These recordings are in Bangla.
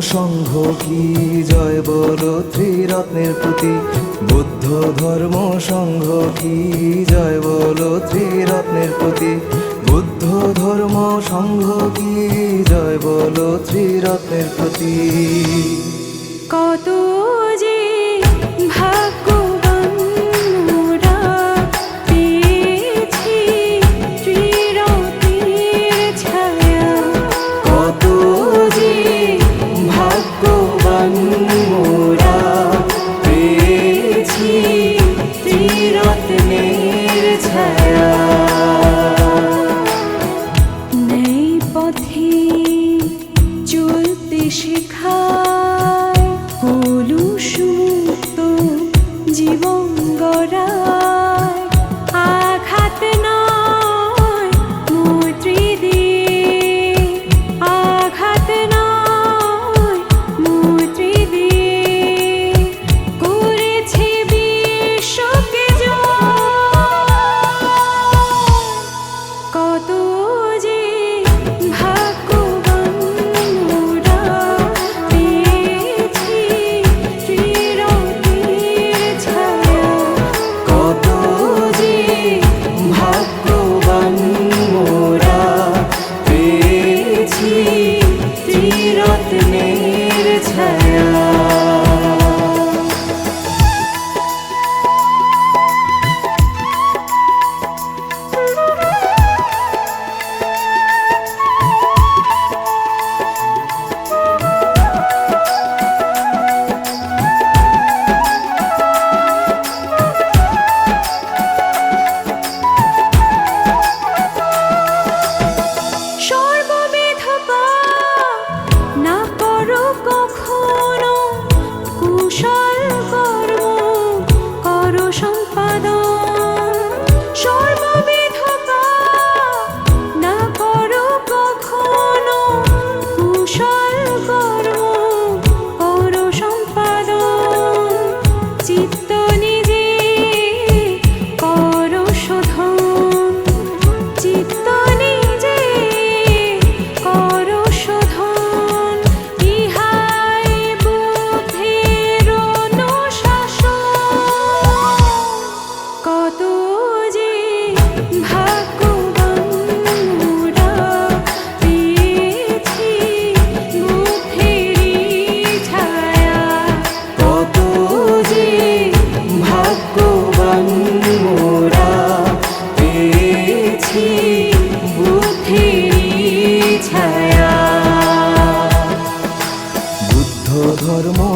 সংঘ কি জয় বলো ত্রিরত্নের প্রতি? বুদ্ধ ধর্ম সংঘ কি জয় বলো ত্রিরত্নের প্রতি? বুদ্ধ ধর্ম সংঘ কি জয় বলো ত্রিরত্নের প্রতি? কত যে ভাগ্যবান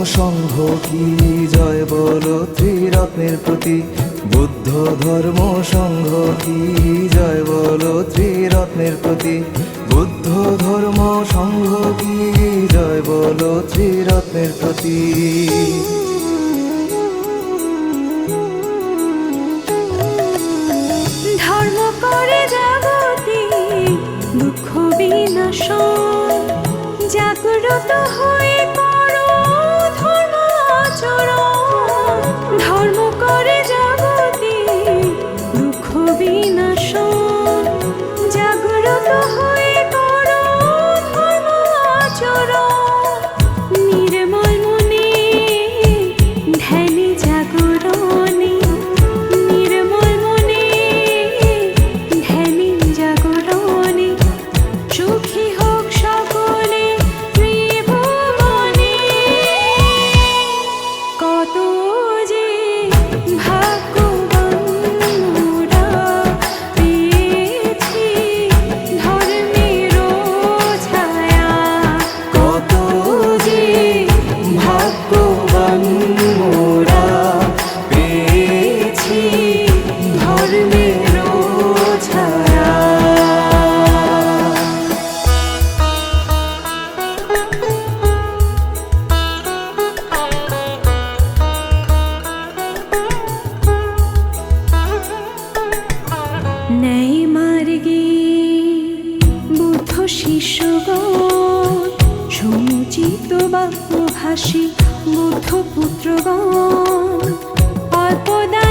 সংঘ কি জয় বল ত্রিরত্নের প্রতি? বুদ্ধ ধর্ম সংঘ কি জয় বল ত্রিরত্নের প্রতি? বুদ্ধ ধর্ম সংঘ কি জয় বল ত্রিরত্নের প্রতি? ধর্ম করে দুঃখ বিনাশন, জাগ্রত হয়ে llorar. সাহসী বুদ্ধ পুত্রগণ অল্পদা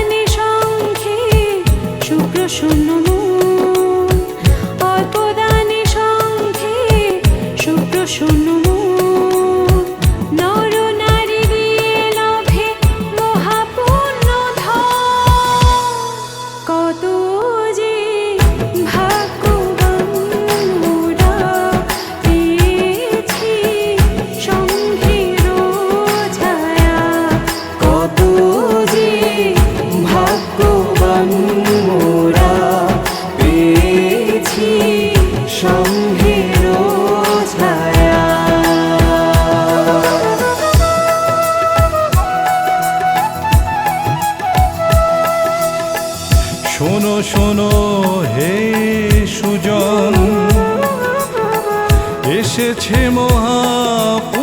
এসেছে মহাপুণ্যক্ষণ